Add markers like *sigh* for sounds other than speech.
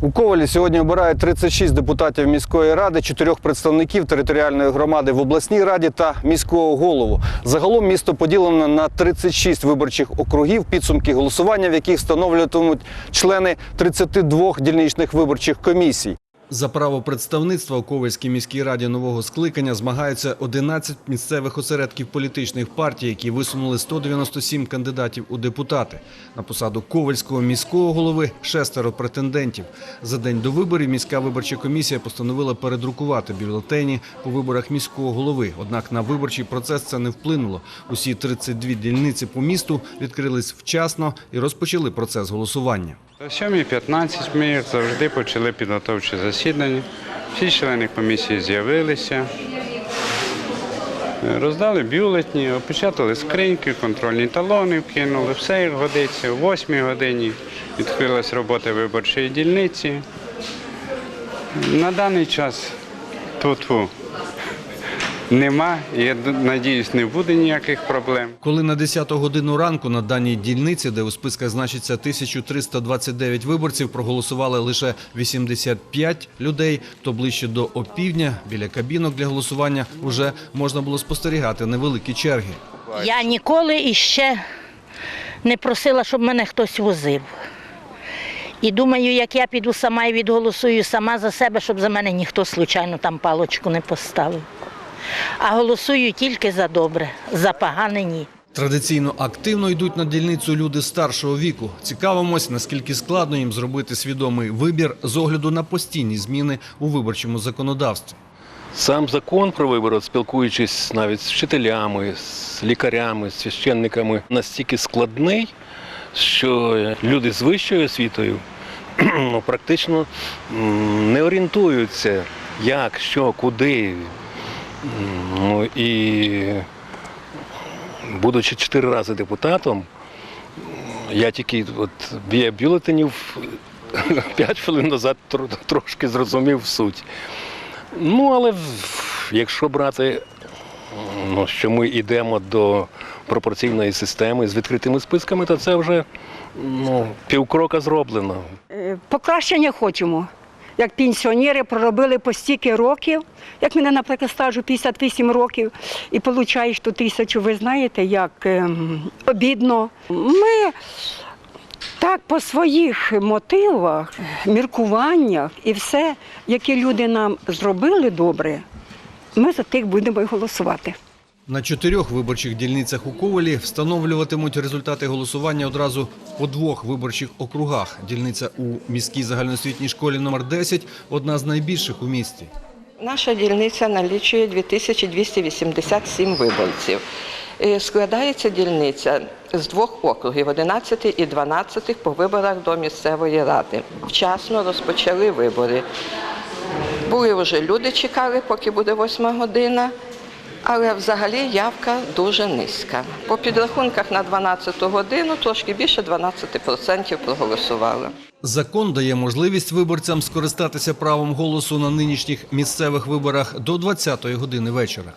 У Ковалі сьогодні обирають 36 депутатів міської ради, чотирьох представників територіальної громади в обласній раді та міського голову. Загалом місто поділено на 36 виборчих округів, підсумки голосування, в яких встановлюватимуть члени 32 дільничних виборчих комісій. За право представництва у Ковальській міській раді нового скликання змагаються 11 місцевих осередків політичних партій, які висунули 197 кандидатів у депутати. На посаду Ковальського міського голови шестеро претендентів. За день до виборів міська виборча комісія постановила передрукувати бюлетені по виборах міського голови. Однак на виборчий процес це не вплинуло. Усі 32 дільниці по місту відкрились вчасно і розпочали процес голосування. О 7.15 ми завжди почали підготовче засідання. Всі члени комісії з'явилися, Е, роздали бюлетні, опечатали скриньки, контрольні талони вкинули, все як годиться. О 8 годині відкрилась робота виборчої дільниці. На даний час тут нема, я надіюсь, не буде ніяких проблем. Коли на 10 годину ранку на даній дільниці, де у списках значиться 1329 виборців, проголосували лише 85 людей, то ближче до опівдня біля кабінок для голосування вже можна було спостерігати невеликі черги. Я ніколи іще не просила, щоб мене хтось возив. І думаю, як я піду сама і відголосую сама за себе, щоб за мене ніхто случайно там палочку не поставив. А голосую тільки за добре, за погане ні. Традиційно активно йдуть на дільницю люди старшого віку. Цікавимось, наскільки складно їм зробити свідомий вибір з огляду на постійні зміни у виборчому законодавстві. Сам закон про вибори, спілкуючись навіть з вчителями, з лікарями, з священниками, настільки складний, що люди з вищою освітою *clears throat* ну, практично не орієнтуються, як, що, куди. Ну, і будучи чотири рази депутатом, я тільки от біля бюлетенів *laughs* 5 хвилин назад тр- трошки зрозумів суть. Ну, але якщо брати, ну, що ми йдемо до пропорційної системи з відкритими списками, то це вже ну, півкрока зроблено. Е, Покращення хочемо. Як пенсіонери проробили по стільки років, як мене, наприклад, стажу 58 років, і получаєш ту тисячу, ви знаєте, як ем, обідно. Ми так по своїх мотивах, міркуваннях і все, які люди нам зробили добре, ми за тих будемо й голосувати. На чотирьох виборчих дільницях у Ковалі встановлюватимуть результати голосування одразу по двох виборчих округах. Дільниця у міській загальноосвітній школі номер 10 – одна з найбільших у місті. Наша дільниця налічує 2287 виборців. Е, Складається дільниця з двох округів 11 і 12 по виборах до місцевої ради. Вчасно розпочали вибори. Були вже люди, чекали, поки буде 8 година. Але взагалі явка дуже низька. По підрахунках на 12 годину трошки більше 12% проголосували. Закон дає можливість виборцям скористатися правом голосу на нинішніх місцевих виборах до 20-ї години вечора.